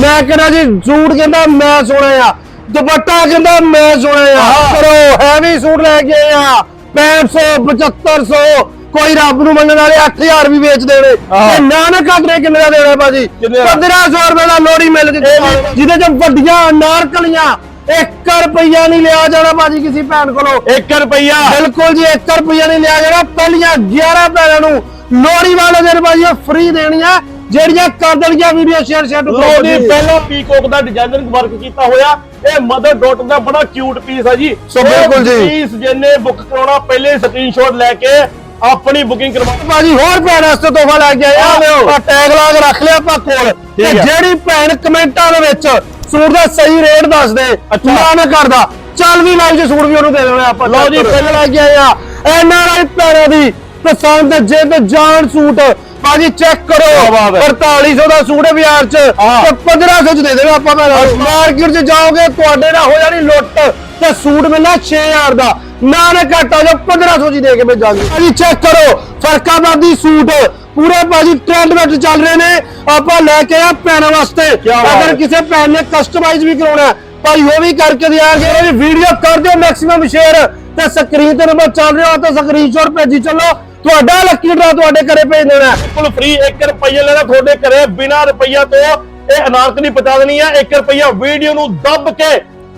ਮੈਂ ਕਹਿੰਦਾ ਜੀ ਸੂਟ ਕਹਿੰਦਾ ਮੈਂ ਸੋਹਣਾ ਆ। ਦੁਪੱਟਾ ਕਹਿੰਦਾ ਮੈਂ ਸੋਹਣਾ ਆ। ਕਰੋ ਹੈਵੀ ਸੂਟ ਲੈ ਕੇ ਆ। 6500 7500 ਕੋਈ ਰੱਬ ਨੂੰ ਮੰਨਣ ਵਾਲੇ 8000 ਵੀ ਵੇਚ ਦੇਣੇ। ਤੇ ਨਾਨਕ ਘਾਟਰੇ ਕਿੰਨੇ ਦਾ ਦੇਣਾ ਭਾਜੀ? ਕਿੰਨੇ ਦਾ? 1500 ਰੁਪਏ ਦਾ ਲੋੜੀ ਮਿਲ ਜਿਹਦੇ ਚ ਵੱਡੀਆਂ ਅਨਾਰਕਲੀਆਂ 1 ਰੁਪਈਆ ਨਹੀਂ ਲਿਆ ਜਾਣਾ ਭਾਜੀ ਕਿਸੇ ਭੈਣ ਕੋਲੋਂ। 1 ਰੁਪਈਆ। ਬਿਲਕੁਲ ਜੀ 1 ਰੁਪਈਆ ਨਹੀਂ ਲਿਆ ਜਾਣਾ। ਪਹਿਲੀਆਂ 11 ਭੈਣਾਂ ਨੂੰ ਲੋੜੀ ਵਾਲੇ ਦਿਨ ਭਾਜੀ ਫ੍ਰੀ ਦੇਣੀਆਂ ਜਿਹੜੀਆਂ ਕਰ ਦੇਣਗੀਆਂ ਵੀਡੀਓ ਸ਼ੇਅਰ ਸ਼ੇਅਰ ਲੋ ਜੀ ਪਹਿਲਾਂ ਪੀਕੋਕ ਦਾ ਡਿਜ਼ਾਈਨਰ ਵਰਕ ਕੀਤਾ ਹੋਇਆ। ਇਹ ਮਦਰ ਡਾਟ ਦਾ ਬੜਾ ਕਿਊਟ ਪੀਸ ਹੈ ਜੀ। ਸੋ ਬਿਲਕੁਲ ਜੀ। ਪੀਸ ਜਿੰਨੇ ਬੁੱਕ ਕਰਾਉਣਾ ਪਹਿਲੇ ਸਕਰੀਨਸ਼ਾਟ ਲੈ ਕੇ ਆਪਣੀ ਬੁਕਿੰਗ ਕਰਵਾ ਭਾਜੀ ਹੋਰ ਭੈਣ ਵਾਸਤੇ ਤੋਹਫਾ ਲੈ ਕੇ ਆਏ ਆ ਟੈਗ ਲਾ ਕੇ ਰੱਖ ਲਿਆ ਆਪਾਂ ਕੋਲ। ਤੇ। ਜਿਹੜੀ ਭੈਣ ਕਮੈਂਟਾਂ ਦੇ ਵਿੱਚ ਸੂਟ ਦਾ ਸਹੀ ਰੇਟ ਦੱਸ ਦੇ ਅੱਛਾ। ਨਾ ਨਾ ਕਰਦਾ। ਚੱਲ ਵੀ ਲਾਈਵ 'ਚ ਸੂਟ ਵੀ ਉਹਨੂੰ ਦੇ ਦੇਣਾ ਆਪਾਂ ਲਓ ਜੀ, ਪਹਿਲਾਂ ਲੈ ਕੇ ਆਏ ਆ। ਐਨਆਰਆਈ ਭੈਣਾਂ ਦੀ ਪਸੰਦ ਜਿੱਦ ਜਾਨ ਸੂਟ। ਭਾਜੀ ਚੈੱਕ ਕਰੋ। ਕਿਆ ਬਾਤ ਹੈ। 4500 ਦਾ ਸੂਟ ਹੈ ਬਾਜ਼ਾਰ 'ਚ। ਹਾਂ। ਤੇ 1500 'ਚ ਦੇ ਦੇਣਾ ਆਪਾਂ ਭੈਣਾਂ ਮਾਰਕੀਟ 'ਚ ਜਾਓਗੇ ਤੁਹਾਡੇ ਨਾਲ ਹੋ ਜਾਣੀ ਲੁੱਟ। ਤੇ ਸੂਟ ਮਿਲਣਾ 6000 ਦਾ। ਨਾ ਨਾ ਘਟਾ ਜੋ 1500 ਜੀ ਦੇ ਕੇ ਭੇਜਾਂਗੇ। ਭਾਜੀ ਚੈੱਕ ਕਰੋ ਫਰਕਾਬਾਦੀ ਸੂਟ। ਪੂਰੇ ਭਾਜੀ ਟ੍ਰੈਂਡ ਵਿੱਚ ਚੱਲ ਰਹੇ ਨੇ। ਆਪਾਂ ਲੈ ਕੇ ਆ ਪੈਣਾ ਵਾਸਤੇ। ਕਿਆ ਬਾਤ ਅਗਰ ਹੈ। ਕਿਸੇ ਭੈਣ ਨੇ ਕਸਟਮਾਈਜ਼ ਵੀ ਕਰਾਉਣਾ ਹੈ, ਭਾਈ ਉਹ ਵੀ ਕਰਕੇ ਦਿਆਂਗੇ। ਇਹ ਵੀਡੀਓ ਕਰ ਦਿਓ ਮੈਕਸਿਮਮ ਸ਼ੇਅਰ ਤੇ ਸਕਰੀਨ ਤੇ ਨੰਬਰ ਚੱਲ ਰਿਹਾ ਤੇ ਸਕਰੀਨਸ਼ਾਟ ਭੇਜੀ ਚੱਲੋ। ਤੁਹਾਡਾ ਲੱਕੀ ਡਰਾ ਤੁਹਾਡੇ ਘਰੇ ਭੇਜ ਦੇਣਾ ਬਿਲਕੁਲ ਫ੍ਰੀ 1 ਰੁਪਈਆ ਲੈਣਾ ਤੁਹਾਡੇ ਘਰੇ, ਬਿਨਾ ਰੁਪਈਆ ਤੋਂ ਇਹ ਅਨਾਰਕਲੀ ਪਹੁੰਚਾ ਦੇਣੀ ਹੈ। 1 ਰੁਪਈਆ ਵੀਡੀਓ ਨੂੰ ਦੱਬ ਕੇ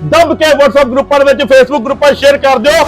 ਦੱਬ ਕੇ WhatsApp ਗਰੁੱਪਾਂ ਵਿੱਚ, Facebook ਗਰੁੱਪਾਂ ਸ਼ੇਅਰ ਕਰ ਦਿਓ।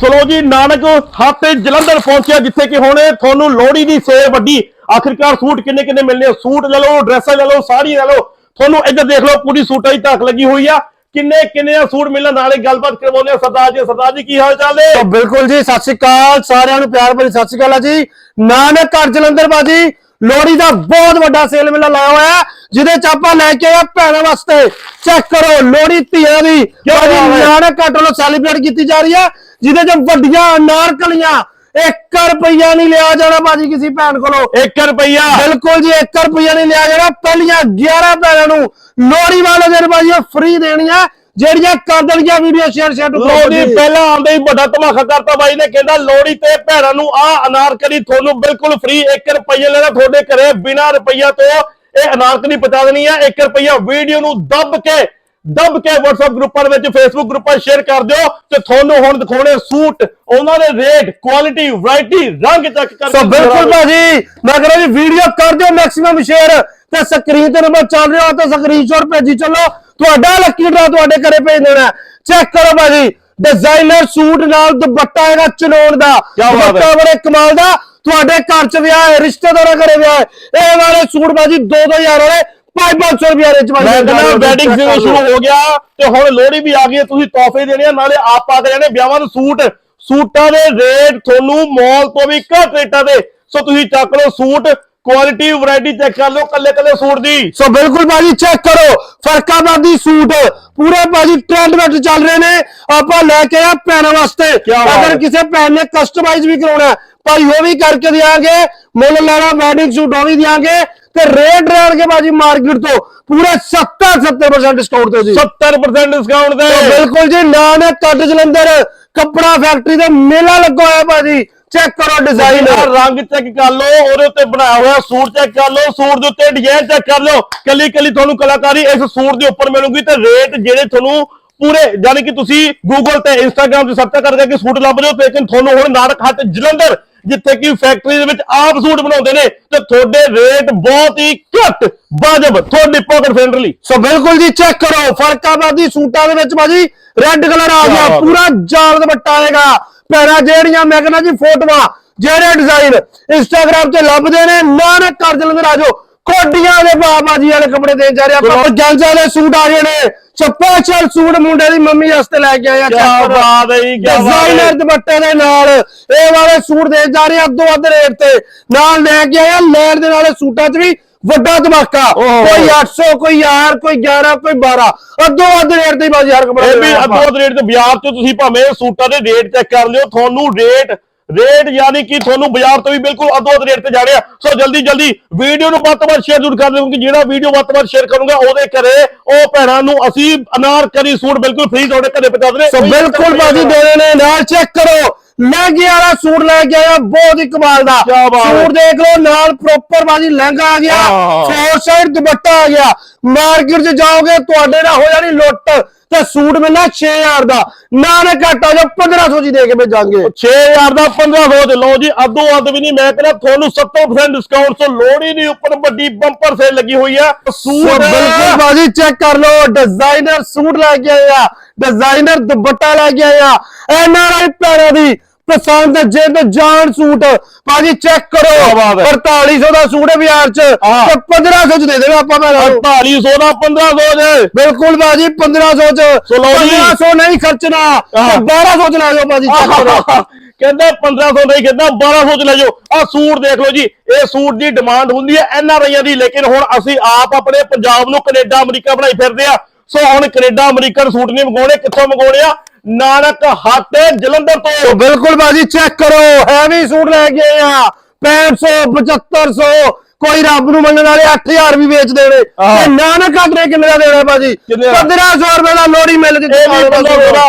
ਸਲੋ ਜੀ, ਨਾਨਕ ਖਾਤੇ ਜਲੰਧਰ ਪਹੁੰਚਿਆ ਜਿੱਥੇ ਕਿ ਹੁਣ ਤੁਹਾਨੂੰ ਲੋਹੜੀ ਦੀ ਸੇਲ ਵੱਡੀ, ਆਖਿਰਕਾਰ ਸੂਟ ਕਿੰਨੇ ਕਿੰਨੇ ਮਿਲਨੇ ਸੂਟ ਲੈ ਲਓ, ਡਰੈਸਾਂ ਲੈ ਲਓ ਸਾੜੀ ਲੈ ਲਓ। ਤੁਹਾਨੂੰ ਇੱਧਰ ਦੇਖ ਲਓ, ਪੂਰੀ ਸੂਟਾਂ ਦੀ ਧੱਕ ਲੱਗੀ ਹੋਈ ਆ। ਕਿੰਨੇ ਕਿੰਨੇ ਆ ਸੂਟ ਮਿਲਣ ਨਾਲੇ ਗੱਲਬਾਤ ਕਰਵਾਉਂਦੇ ਆ? ਸਰਦਾਰ ਜੀ ਸਰਦਾਰ ਜੀ ਕੀ ਹਾਲ ਚਾਲ ਨੇ? ਤਾਂ ਬਿਲਕੁਲ ਜੀ ਸਤਿ ਸ਼੍ਰੀ ਅਕਾਲ। ਸਾਰਿਆਂ ਨੂੰ ਪਿਆਰ ਭਰੀ ਸਤਿ ਸ਼੍ਰੀ ਅਕਾਲ ਆ ਜੀ। ਨਾਨਕ ਘਰ ਜਲੰਧਰ ਬਾਜੀ ਲੋਹੜੀ ਦਾ ਬਹੁਤ ਵੱਡਾ ਸੇਲ ਮੇਲਾ ਲਾਇਆ ਹੋਇਆ ਹੈ, ਜਿਹਦੇ ਚ ਆਪਾਂ ਲੈ ਕੇ ਆਏ ਭੈਣਾਂ ਵਾਸਤੇ। ਚੈੱਕ ਕਰੋ ਲੋਹੜੀ ਧੀਆਂ ਦੀ। ਬਾਜੀ। ਨਾਨਕ ਘਰ ਵੱਲੋਂ ਸੈਲੀਬ੍ਰੇਟ ਕੀਤੀ ਜਾ ਰਹੀ ਹੈ ਜਿਹਦੇ ਚ ਵੱਡੀਆਂ ਅਨਾਰਕਲੀਆਂ 1 ਰੁਪਈਆ ਨਹੀਂ ਲਿਆ ਜਾਣਾ ਬਾਜੀ ਕਿਸੇ ਭੈਣ ਕੋਲੋਂ। 1 ਰੁਪਈਆ। ਬਿਲਕੁਲ ਜੀ 1 ਰੁਪਈਆ ਨਹੀਂ ਲਿਆ ਜਾਣਾ। ਪਹਿਲੀਆਂ 11 ਭੈਣਾਂ ਨੂੰ ਲੋਹੜੀ ਵਾਲੇ ਦਿਨ ਬਾਜੀ ਫ੍ਰੀ ਦੇਣੀਆਂ ਜਿਹੜੀਆਂ ਕਰ ਵੀਡੀਓ ਸ਼ੇਅਰ ਸ਼ੇਅਰ ਲੋ ਜੀ ਪਹਿਲਾਂ ਆਉਂਦੇ ਹੀ ਵੱਡਾ ਧਮਾਕਾ ਕਰਤਾ ਬਾਈ ਨੇ ਕਹਿੰਦਾ ਲੋੜੀ ਤੇ ਭੈਣਾਂ ਨੂੰ ਆ ਅਨਾਰਕਲੀ ਤੁਹਾਨੂੰ ਬਿਲਕੁਲ ਫ੍ਰੀ 1 ਰੁਪਈਆ ਲੈਣਾ ਤੁਹਾਡੇ ਘਰੇ ਬਿਨਾ ਰੁਪਈਆ ਤੋਂ। ਇਹ ਅਨਾਰਕਲੀ ਪਹੁੰਚਾ ਦੇਣੀ ਹੈ 1 ਰੁਪਈਆ ਵੀਡੀਓ ਨੂੰ ਦੱਬ ਕੇ ਦੱਬ ਕੇ WhatsApp ਗਰੁੱਪਾਂ ਵਿੱਚ Facebook ਗਰੁੱਪਾਂ ਸ਼ੇਅਰ ਕਰ ਦਿਓ ਤੇ ਤੁਹਾਨੂੰ ਹੁਣ ਦਿਖਾਉਣੇ ਸੂਟ। ਉਹਨਾਂ ਦੇ ਰੇਟ ਕੁਆਲਿਟੀ ਵੈਰਾਈਟੀ ਰੰਗ ਚੈੱਕ ਕਰਕੇ ਸੋ ਬਿਲਕੁਲ ਭਾਜੀ ਮੈਂ ਕਹਿੰਦਾ ਜੀ ਵੀਡੀਓ ਕਰ ਦਿਓ ਮੈਕਸਿਮਮ ਸ਼ੇਅਰ ਤੇ ਸਕਰੀਨ ਤੇ ਨੰਬਰ ਚੱਲ ਰਿਹਾ ਤੇ ਸਕਰੀਨਸ਼ਾਟ ਭੇਜੀ ਚੱਲੋ। ਤੁਹਾਡਾ ਲੱਕੀ ਡਰਾ ਤੁਹਾਡੇ ਘਰੇ ਭੇਜ ਦੇਣਾ ਚੈੱਕ ਕਰੋ ਭਾਜੀ ਡਿਜ਼ਾਈਨਰ ਸੂਟ ਨਾਲ ਦੁਪੱਟਾ ਹੈਗਾ ਚਨੋਣ ਦਾ। ਦੁਪੱਟਾ ਬੜੇ ਕਮਾਲ ਦਾ। ਤੁਹਾਡੇ ਘਰ ਚ ਵਿਆਹ ਹੈ ਰਿਸ਼ਤੇਦਾਰਾਂ ਘਰੇ ਵਿਆਹ ਹੈ। ਇਹ ਵਾਲੇ ਸੂਟ ਭਾਜੀ 2-2000 ਵਾਲੇ 5-500 ਰੁਪਏ ਭਾਜੀ ਮੈਂ ਕਹਿੰਦਾ ਵੈਡਿੰਗ ਸੀਜ਼ਨ ਸ਼ੁਰੂ ਹੋ ਗਿਆ ਤੇ ਹੁਣ ਲੋਹੜੀ ਵੀ ਆ ਗਈ ਹੈ, ਤੁਸੀਂ ਤੋਹਫੇ ਦੇਣੇ ਆ ਨਾਲੇ ਆਪ ਪਾ ਕੇ ਜਾਣੇ ਵਿਆਹਾਂ ਨੂੰ ਸੂਟ। ਸੂਟਾਂ ਦੇ ਰੇਟ ਤੁਹਾਨੂੰ ਮਾਲ ਤੋਂ ਵੀ ਘੱਟ ਰੇਟਾਂ ਦੇ ਸੋ ਤੁਸੀਂ ਚੱਕ ਲਓ ਸੂਟ ਕੁਆਲਿਟੀ ਵੈਰਾਈਟੀ ਚੈੱਕ ਕਰ ਲਓ ਕੱਲੇ ਕੱਲੇ ਸੂਟ ਦੀ। ਸੋ ਬਿਲਕੁਲ ਭਾਜੀ ਚੈੱਕ ਕਰੋ। ਫਰਕਾਬਾਦੀ ਸੂਟ। ਪੂਰੇ ਭਾਜੀ ਟ੍ਰੈਂਡ ਵਿੱਚ ਚੱਲ ਰਹੇ ਨੇ। ਆਪਾਂ ਲੈ ਕੇ ਆ ਭੈਣਾਂ ਵਾਸਤੇ। ਕਿਆ ਬਾਤ ਅਗਰ ਹੈ। ਕਿਸੇ ਭੈਣ ਨੇ ਕਸਟਮਾਈਜ਼ ਵੀ ਕਰਾਉਣਾ ਹੈ, ਭਾਈ ਉਹ ਵੀ ਕਰਕੇ ਦਿਆਂਗੇ। ਮੁੱਲ ਲੈਣਾ ਵੈਡਿੰਗ ਸੂਟ ਉਹ ਵੀ ਦਿਆਂਗੇ। ਤੇ ਰੇਟ ਰਹਿਣਗੇ ਭਾਜੀ ਮਾਰਕੀਟ ਤੋਂ। ਪੂਰੇ 70 70% ਡਿਸਕਾਊਂਟ ਤੇ ਜੀ। 70% ਡਿਸਕਾਊਂਟ ਤੇ। ਬਿਲਕੁਲ ਜੀ ਨਾਨਕ ਕੱਟ ਜਲੰਧਰ। ਕੱਪੜਾ ਫੈਕਟਰੀ ਦਾ ਮੇਲਾ ਲੱਗਾ ਹੋਇਆ ਭਾਜੀ। ਚੈੱਕ ਕਰੋ ਡਿਜ਼ਾਈਨ ਰੰਗ ਚੈੱਕ ਕਰ ਲਓ, ਉਹਦੇ ਉੱਤੇ ਬਣਾਇਆ ਹੋਇਆ ਸੂਟ ਚੈੱਕ ਕਰ ਲਓ, ਸੂਟ ਦੇ ਉੱਤੇ ਡਿਜ਼ਾਈਨ ਚੈੱਕ ਕਰ ਲਓ। ਕੱਲੀ ਕੱਲੀ ਤੁਹਾਨੂੰ ਕਲਾਕਾਰੀ ਇਸ ਸੂਟ ਦੇ ਉੱਪਰ ਮਿਲੂਗੀ ਤੇ ਰੇਟ ਜਿਹੜੇ ਤੁਹਾਨੂੰ ਪੂਰੇ, ਯਾਨੀ ਕਿ ਤੁਸੀਂ ਗੂਗਲ ਤੇ Instagram ਤੇ ਸਰਚ ਕਰਕੇ ਕਿ ਸੂਟ ਲੱਭ ਰਹੇ ਹੋ ਲੇਕਿਨ ਤੁਹਾਨੂੰ ਹੁਣ ਨਾਨਕ ਹੱਟ ਜਲੰਧਰ ਜਿੱਥੇ ਕਿ ਫੈਕਟਰੀ ਦੇ ਵਿੱਚ ਆਪ ਸੂਟ ਬਣਾਉਂਦੇ ਨੇ ਤੇ ਤੁਹਾਡੇ ਰੇਟ ਬਹੁਤ ਹੀ ਘੱਟ। ਵਾਜਬ ਤੁਹਾਡੀ ਪਾਕਟ ਫ੍ਰੈਂਡਲੀ ਸੋ ਬਿਲਕੁਲ ਜੀ ਚੈੱਕ ਕਰੋ। ਫਰਕਾਬਾਦੀ ਸੂਟਾਂ ਦੇ ਵਿੱਚ ਭਾਜੀ ਰੈੱਡ ਕਲਰ ਆ ਗਿਆ ਪੂਰਾ ਜਾਲ ਦੁਪੱਟਾ ਆਏਗਾ। ਪੈਰਾ ਜਿਹੜੀਆਂ ਮੈਂ ਕਹਿੰਦਾ ਜੀ ਫੋਟੋਆਂ ਜਿਹੜੇ ਡਿਜ਼ਾਈਨ ਇੰਸਟਾਗ੍ਰam ਤੇ ਲੱਭਦੇ ਨੇ ਨਾਨਕ ਕਰ ਜਲੰਧਰ ਆ ਜਾਓ। ਕੋਡੀਆਂ ਦੇ ਬਾਬਾਜੀ ਵਾਲੇ ਕੱਪੜੇ ਦੇਣ ਜਾ ਰਹੇ ਆਪਾਂ ਜਲਜਾ ਵਾਲੇ ਸੂਟ ਆ ਗਏ ਨੇ ਸਪੈਸ਼ਲ ਸੂਟ ਮੁੰਡੇ ਦੀ ਮੰਮੀ ਵਾਸਤੇ ਲੈ ਕੇ ਆਏ ਆ ਕਿਆ check ਕਰੋ। ਬਾਤ ਹੈ ਹੈ। ਡਿਜ਼ਾਈਨਰ ਦੁਪੱਟੇ ਦੇ ਨਾਲ ਇਹ ਵਾਲੇ ਸੂਟ ਦੇ ਜਾ ਰਹੇ ਆ ਅੱਧੋ ਅੱਧ ਰੇਟ ਤੇ ਨਾਲ ਲੈ ਕੇ ਆਇਆ ਲੈਣ ਦੇ ਨਾਲੇ ਸੂਟਾਂ 'ਚ ਵੀ ਵੱਡਾ ਧਮਾਕਾ। ਕੋਈ 800 ਕੋਈ 1000 ਕੋਈ 11 ਕੋਈ 12 ਅੱਧੋ ਅੱਧ ਰੇਟ ਤੇ ਹੀ ਬਾਜੀ ਹਰ ਕੱਪੜਾ ਇਹ ਵੀ ਦੇਣਾ ਆਪਾਂ। ਅੱਧੋ ਰੇਟ ਤੇ ਬਾਜ਼ਾਰ ਤੋਂ ਤੁਸੀਂ ਭਾਵੇਂ ਸੂਟਾਂ ਦੇ ਰੇਟ ਚੈੱਕ ਕਰ ਲਿਓ ਤੁਹਾਨੂੰ ਰੇਟ ਰੇਟ ਯਾਨੀ ਕਿ ਤੁਹਾਨੂੰ ਬਾਜ਼ਾਰ ਤੋਂ ਵੀ ਬਿਲਕੁਲ ਅੱਧ ਰੇਟ ਤੇ ਆ। ਸੋ ਜਲਦੀ ਜਲਦੀ ਵੀਡੀਓ ਨੂੰ ਵੱਧ ਤੋਂ ਵੱਧ ਸ਼ੇਅਰ ਜ਼ਰੂਰ ਕਰ ਦਿਓ ਕਿਉਂਕਿ ਜਿਹੜਾ ਵੀਡੀਓ ਵੱਧ ਤੋਂ ਵੱਧ ਸ਼ੇਅਰ ਕਰੂੰਗਾ ਉਹਦੇ ਘਰੇ ਉਹ ਭੈਣਾਂ ਨੂੰ ਅਸੀਂ ਅਨਾਰਕਲੀ ਸੂਟ ਬਿਲਕੁਲ ਫ੍ਰੀ ਤੁਹਾਡੇ ਘਰੇ ਪਹੁੰਚਾ ਦੇਣੇ ਸੋ ਬਿਲਕੁਲ ਬਾਜੀ ਦੇਣੇ ਨੇ ਨਾਲ ਚੈੱਕ ਕਰੋ। ਲਹਿੰਗੇ ਵਾਲਾ ਸੂਟ ਲੈ ਕੇ ਆਇਆ ਬਹੁਤ ਹੀ ਕਮਾਲ ਦਾ। ਸੂਟ ਦੇਖ ਲਓ ਨਾਲ ਪ੍ਰੋਪਰ ਬਾਜੀ ਲਹਿੰਗਾ ਆ ਗਿਆ। ਫੋਰ ਸਾਈਡ ਦੁਪੱਟਾ ਆ ਗਿਆ। ਮਾਰਕੀਟ 'ਚ ਜਾਓਗੇ ਤੁਹਾਡੇ ਨਾਲ ਹੋ ਜਾਣੀ ਲੁੱਟ। ਤੇ ਸੂਟ ਮਿਲਣਾ 6000 ਦਾ। ਨਾ ਨਾ ਘੱਟ ਜਾ 1500 ਜੀ ਦੇ ਕੇ ਭੇਜਾਂਗੇ। 6000 ਦਾ 1500 ਚ। ਲਓ ਜੀ ਅੱਧੋ ਅੱਧ ਵੀ ਨਹੀਂ ਮੈਂ ਕਹਿੰਦਾ ਤੁਹਾਨੂੰ 70% ਡਿਸਕਾਊਂਟ ਤੋਂ ਲੋੜ ਹੀ ਨਹੀਂ ਉੱਪਰ ਵੱਡੀ ਬੰਪਰ ਸੇਲ ਲੱਗੀ ਹੋਈ ਆ। ਸੋ ਸੂਟ ਬਿਲਕੁਲ ਬਾਜੀ ਚੈੱਕ ਕਰ ਲਓ ਡਿਜ਼ਾਈਨਰ ਸੂਟ ਲੈ ਕੇ ਆਇਆ ਡਿਜ਼ਾਈਨਰ ਦੁਪੱਟਾ ਲੈ ਕੇ ਆਇਆ ਐਨਆਰਆਈ ਪੈਰਾਂ ਦੀ ਪਸੰਦ ਜਿੰਦ ਜਾਨ ਸੂਟ। ਬਾਜੀ ਚੈੱਕ ਕਰੋ। ਕਿਆ ਬਾਤ ਹੈ। 4800 ਦਾ ਸੂਟ ਹੈ ਬਾਜ਼ਾਰ ਚ। ਤੇ 1500 ਚ ਦੇ ਦੇਵੇ ਆਪਾਂ ਮੈਂ 4800 ਦਾ 1500 ਚ। ਬਿਲਕੁਲ ਬਾਜੀ 1500 ਚ। ਸੋ ਲਓ ਜੀ। 1500 ਨਹੀਂ ਖਰਚਣਾ। ਤੇ ਹਾਂ। 1200 ਚ ਲੈ ਜਾਓ ਬਾਜੀ ਚੈੱਕ ਕਰੋ। ਕਹਿੰਦੇ 1500 ਨਹੀਂ ਕਹਿੰਦਾ 1200 ਚ ਲੈ ਜਾਓ। ਆ ਸੂਟ ਦੇਖ ਲਓ ਜੀ ਇਹ ਸੂਟ ਦੀ ਡਿਮਾਂਡ ਹੁੰਦੀ ਹੈ ਐਨ ਆਰ ਆਈਆਂ ਦੀ ਲੇਕਿਨ ਹੁਣ ਅਸੀਂ ਆਪ ਆਪਣੇ ਪੰਜਾਬ ਨੂੰ ਕੈਨੇਡਾ ਅਮਰੀਕਾ ਬਣਾਈ ਫਿਰਦੇ ਆ। ਸੋ ਹੁਣ ਕੈਨੇਡਾ ਅਮਰੀਕਨ ਸੂਟ ਨਹੀਂ ਮੰਗਾਉਣੇ ਕਿੱਥੋਂ ਮੰਗਾਉਣੇ ਆ? ਨਾਨਕ ਹੱਟ ਜਲੰਧਰ ਤੋਂ। ਬਿਲਕੁਲ ਬਾਜੀ ਚੈੱਕ ਕਰੋ ਹੈਵੀ ਸੂਟ ਲੈ ਕੇ ਆਏ ਆ। 6500 7500 ਕੋਈ ਰੱਬ ਨੂੰ ਮੰਨਣ ਵਾਲੇ 8000 ਵੀ ਵੇਚ ਦੇਣੇ। ਤੇ ਨਾਨਕ ਘਾਟਰੇ ਕਿੰਨੇ ਦਾ ਦੇਣਾ ਦਾ? 1500 ਰੁਪਏ ਦਾ ਲੋੜੀ ਮਿਲ ਕੇ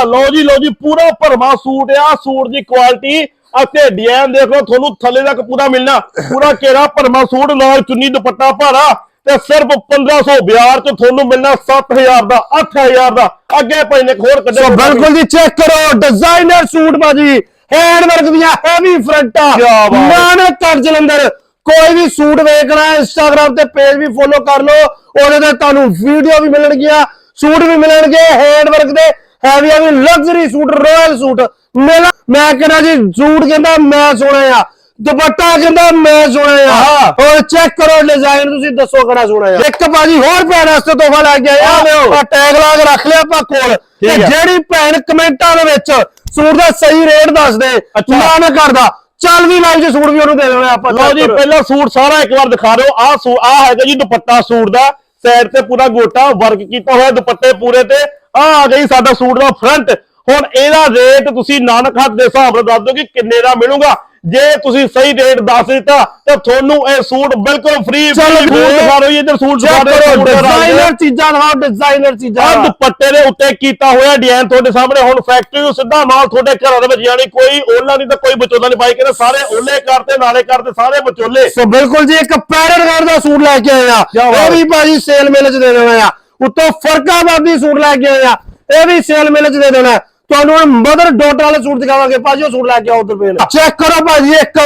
ਲਓ ਜੀ ਲਓ ਜੀ ਪੂਰਾ ਭਰਮਾ ਸੂਟ ਆ। ਸੂਟ ਦੀ ਕੁਆਲਿਟੀ ਅਤੇ ਡਿਜ਼ਾਈਨ ਦੇਖ ਤੁਹਾਨੂੰ ਥੱਲੇ ਤੱਕ ਪੂਰਾ ਮਿਲਣਾ। ਪੂਰਾ ਘੇਰਾ ਭਰਮਾ ਸੂਟ ਨਾਲ ਚੁੰਨੀ ਦੁਪੱਟਾ ਭਾਰਾ। ਤੇ ਸਿਰਫ 1500 ਬਿਆਰ ਚ ਤੁਹਾਨੂੰ ਮਿਲਣਾ 7000 ਦਾ 8000 ਦਾ। ਅੱਗੇ ਭਾਈ ਨੇ ਇੱਕ ਹੋਰ ਕੱਢੇ ਸੋ ਬਿਲਕੁਲ ਜੀ ਚੈੱਕ ਕਰੋ ਡਿਜ਼ਾਈਨਰ ਸੂਟ ਬਾਜੀ ਹੈਂਡ ਵਰਕ ਦੀਆਂ ਹੈਵੀ ਫਰੰਟਾਂ। ਨਾਨਕ ਘਰ ਜਲੰਧਰ ਕੋਈ ਵੀ ਸੂਟ ਵੇਖਣਾ ਇੰਸਟਾਗ੍ਰam ਤੇ ਪੇਜ ਵੀ ਫੋਲੋ ਕਰ ਲਓ। ਉਹਦੇ ਤੇ ਤੁਹਾਨੂੰ ਵੀਡੀਓ ਵੀ ਮਿਲਣਗੀਆਂ ਸੂਟ ਵੀ ਮਿਲਣਗੇ ਹੈਂਡ ਵਰਕ ਦੇ heavy heavy luxury suit royal suit. ਮੇਲਾ ਮੈਂ ਕਹਿੰਦਾ ਜੀ ਸੂਟ ਕਹਿੰਦਾ ਮੈਂ ਸੋਹਣਾ ਆ। ਦੁਪੱਟਾ ਕਹਿੰਦਾ ਮੈਂ ਸੋਹਣਾ ਆ। ਹੋਰ ਚੈੱਕ ਕਰੋ ਡਿਜ਼ਾਈਨ ਤੁਸੀਂ ਦੱਸੋ ਕਿਹੜਾ ਸੋਹਣਾ ਆ ਇੱਕ ਭਾਜੀ ਹੋਰ ਭੈਣ ਵਾਸਤੇ ਤੋਹਫਾ ਲੈ ਕੇ ਆ। ਆਇਆ ਆ ਟੈਗ ਲਾ ਕੇ ਰੱਖ ਲਿਆ ਆਪਾਂ ਕੋਲ। ਤੇ। ਜਿਹੜੀ ਭੈਣ ਕਮੈਂਟਾਂ ਦੇ ਵਿੱਚ ਸੂਟ ਦਾ ਸਹੀ ਰੇਟ ਦੱਸ ਦੇ। ਨਾ ਨਾ ਕਰਦਾ। ਚੱਲ ਵੀ ਲਾਈਵ 'ਚ ਸੂਟ ਵੀ ਉਹਨੂੰ ਦੇ ਦੇਣਾ ਆਪਾਂ ਲਓ ਜੀ ਪਹਿਲਾਂ ਸੂਟ ਸਾਰਾ ਇੱਕ ਵਾਰ ਦਿਖਾ ਦਿਓ। ਆਹ ਸੂ ਆਹ ਹੈਗਾ ਜੀ ਦੁਪੱਟਾ ਸੂਟ ਦਾ। ਸਾਈਡ ਤੇ ਪੂਰਾ ਗੋਟਾ ਵਰਕ ਕੀਤਾ ਹੋਇਆ ਦੁਪੱਟੇ ਪੂਰੇ ਤੇ। ਆਹ ਆ ਗਈ ਸਾਡਾ ਸੂਟ ਦਾ ਫਰੰਟ ਹੁਣ ਇਹਦਾ ਰੇਟ ਤੁਸੀਂ ਨਾਨਕ ਹੱਥ ਦੇ ਹਿਸਾਬ ਨਾਲ ਦੱਸ ਦਿਓ ਕਿ ਕਿੰਨੇ ਦਾ ਮਿਲੂਗਾ। ਜੇ ਤੁਸੀਂ ਸਹੀ ਰੇਟ ਦੱਸ ਦਿੱਤਾ ਤਾਂ ਤੁਹਾਨੂੰ ਇਹ ਸੂਟ ਬਿਲਕੁਲ ਫ੍ਰੀ ਚਲੋ ਸੂਟ। ਦਿਖਾ ਦਿਓ ਇੱਧਰ ਦਿਖਾ ਦਿਓ। ਡਿਜ਼ਾਈਨਰ ਚੀਜ਼ਾਂ ਦਿਖਾਓ ਡਿਜ਼ਾਈਨਰ ਚੀਜ਼ਾਂ ਆਹ ਦੁਪੱਟੇ ਦੇ ਉੱਤੇ ਕੀਤਾ ਹੋਇਆ ਡਿਜ਼ਾਈਨ ਤੁਹਾਡੇ ਸਾਹਮਣੇ। ਹੁਣ ਫੈਕਟਰੀ ਨੂੰ ਸਿੱਧਾ ਮਾਲ ਤੁਹਾਡੇ ਘਰਾਂ ਦੇ ਵਿੱਚ ਯਾਨੀ ਕੋਈ ਓਲਾ ਨਹੀਂ ਤਾਂ ਕੋਈ ਵਿਚੋਲਾ ਨਹੀਂ ਪਾਈ ਕਹਿੰਦੇ ਸਾਰੇ ਓਲੇ ਕਰਤੇ ਨਾਲੇ ਕਰਤੇ ਸਾਰੇ ਵਿਚੋਲੇ। ਸੋ ਬਿਲਕੁਲ ਜੀ ਇੱਕ ਗਾਰਡ ਦਾ ਸੂਟ ਲੈ ਕੇ ਆਏ ਆ। ਇਹ ਵੀ ਭਾਜੀ ਸੇਲ ਮੇਲੇ 'ਚ ਦੇ ਦੇਣਾ ਆ। ਉੱਤੋਂ ਫਰਕਾਬਾਦੀ ਸੂਟ ਲੈ ਕੇ ਆਏ ਆ। ਇਹ ਵੀ ਸੇਲ ਮੇਲੇ 'ਚ ਦੇ ਦੇਣਾ। ਤੁਹਾਨੂੰ ਹੁਣ ਮਦਰ ਡਾਟਰ ਵਾਲੇ ਸੂਟ ਦਿਖਾਵਾਂਗੇ। ਭਾਜੀ ਉਹ ਸੂਟ ਲੈ ਕੇ ਆਓ ਉਧਰ ਪੇਨ ਚੈੱਕ ਕਰੋ ਭਾਜੀ ਇੱਕ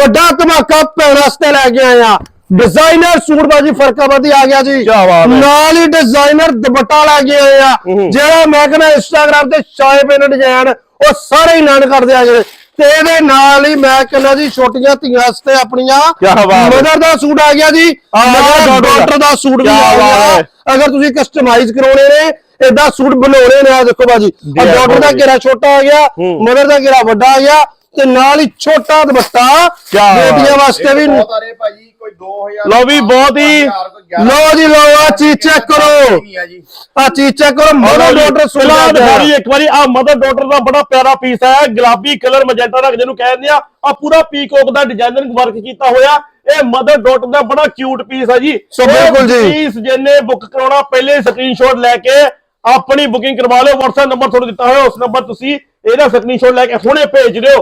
ਵੱਡਾ ਧਮਾਕਾ ਭੈਣ ਵਾਸਤੇ ਲੈ ਕੇ ਆਏ ਆ। ਡਿਜ਼ਾਈਨਰ ਸੂਟ ਭਾਜੀ ਫਰਕਾਬਾਦੀ ਆ ਗਿਆ ਜੀ। ਕਿਆ ਬਾਤ ਹੈ। ਨਾਲ ਹੀ ਡਿਜ਼ਾਈਨਰ ਦੁਪੱਟਾ ਲੈ ਕੇ ਆਏ ਆ। ਜਿਹੜਾ ਮੈਂ ਕਹਿੰਦਾ ਇੰਸਟਾਗ੍ਰam ਤੇ ਛਾਏ ਨੇ ਡਿਜ਼ਾਈਨ ਉਹ ਸਾਰੇ ਹੀ ਨਾਨ ਕਰਦੇ ਆ ਜਿਹੜੇ। ਤੇ ਇਹਦੇ ਨਾਲ ਹੀ ਮੈਂ ਕਹਿੰਦਾ ਜੀ ਛੋਟੀਆਂ ਧੀਆਂ ਵਾਸਤੇ ਆਪਣੀਆਂ ਕਿਆ ਬਾਤ ਹੈ। ਮਦਰ ਦਾ ਸੂਟ ਆ ਗਿਆ ਜੀ ਆ ਗਿਆ ਨਾਲ daughter ਦਾ। ਡਾਕਟਰ ਦਾ ਸੂਟ ਵੀ ਕਿਆ ਆ ਬਾਤ ਗਿਆ। ਅਗਰ ਤੁਸੀਂ ਕਸਟਮਾਈਜ਼ ਕਰਾਉਣੇ ਨੇ ਏਦਾਂ ਸੂਟ ਬਣਾਉਣੇ ਨੇ ਆ ਦੇਖੋ ਬਾਜੀ ਆ ਜੀ, ਡਾਕਟਰ ਦਾ ਜੀ। ਘੇਰਾ ਛੋਟਾ ਆ ਗਿਆ ਹੂੰ। ਮਦਰ ਦਾ ਘੇਰਾ ਵੱਡਾ ਆ ਗਿਆ ਤੇ ਨਾਲ ਹੀ ਛੋਟਾ ਦੁਪੱਟਾ ਬੇਟੀਆਂ। ਵਾਸਤੇ ਵੀ ਬਹੁਤ ਆ ਰਹੇ ਭਾਜੀ ਕੋਈ 2000 ਲਓ ਵੀ ਬਹੁਤ ਹੀ- ਲਓ ਜੀ ਲਓ ਆ ਚੀਜ਼ ਚੈੱਕ ਕਰੋ। ਆ ਚੀਜ਼ ਚੈੱਕ ਕਰੋ ਮਦਰ ਡਾਕਟਰ ਸੂਟ ਪਹਿਲਾਂ ਆ ਦਿਖਾ ਗਿਆ ਦਿਓ ਇੱਕ ਵਾਰੀ ਆ ਮਦਰ ਡਾਟਰ ਦਾ ਬੜਾ ਪਿਆਰਾ ਪੀਸ ਹੈ ਗੁਲਾਬੀ ਕਲਰ ਮੈਜੈਂਟਾ ਰੰਗ ਜਿਹਨੂੰ ਕਹਿੰਦੇ ਆ ਆ ਪੂਰਾ ਪੀਕੋਕ ਦਾ ਡਿਜ਼ਾਈਨਿੰਗ ਵਰਕ ਕੀਤਾ ਹੋਇਆ। ਇਹ ਮਦਰ ਡਾਟਰ ਦਾ ਬੜਾ ਕਿਊਟ ਪੀਸ ਹੈ ਜੀ। ਸੋ ਬਿਲਕੁਲ ਜੀ। ਪੀਸ ਜਿਹਨੇ ਬੁੱਕ ਕਰਾਉਣਾ ਪਹਿਲੇ ਸਕਰੀਨਸ਼ਾਟ ਲੈ ਕੇ ਆਪਣੀ ਬੁਕਿੰਗ ਕਰਵਾ ਲਿਓ WhatsApp ਨੰਬਰ ਤੁਹਾਨੂੰ ਦਿੱਤਾ ਹੋਇਆ ਉਸ ਨੰਬਰ ਤੁਸੀਂ ਇਹਦਾ ਸਕਰੀਨਸ਼ਾਟ ਲੈ ਕੇ ਹੁਣੇ ਭੇਜ ਦਿਓ।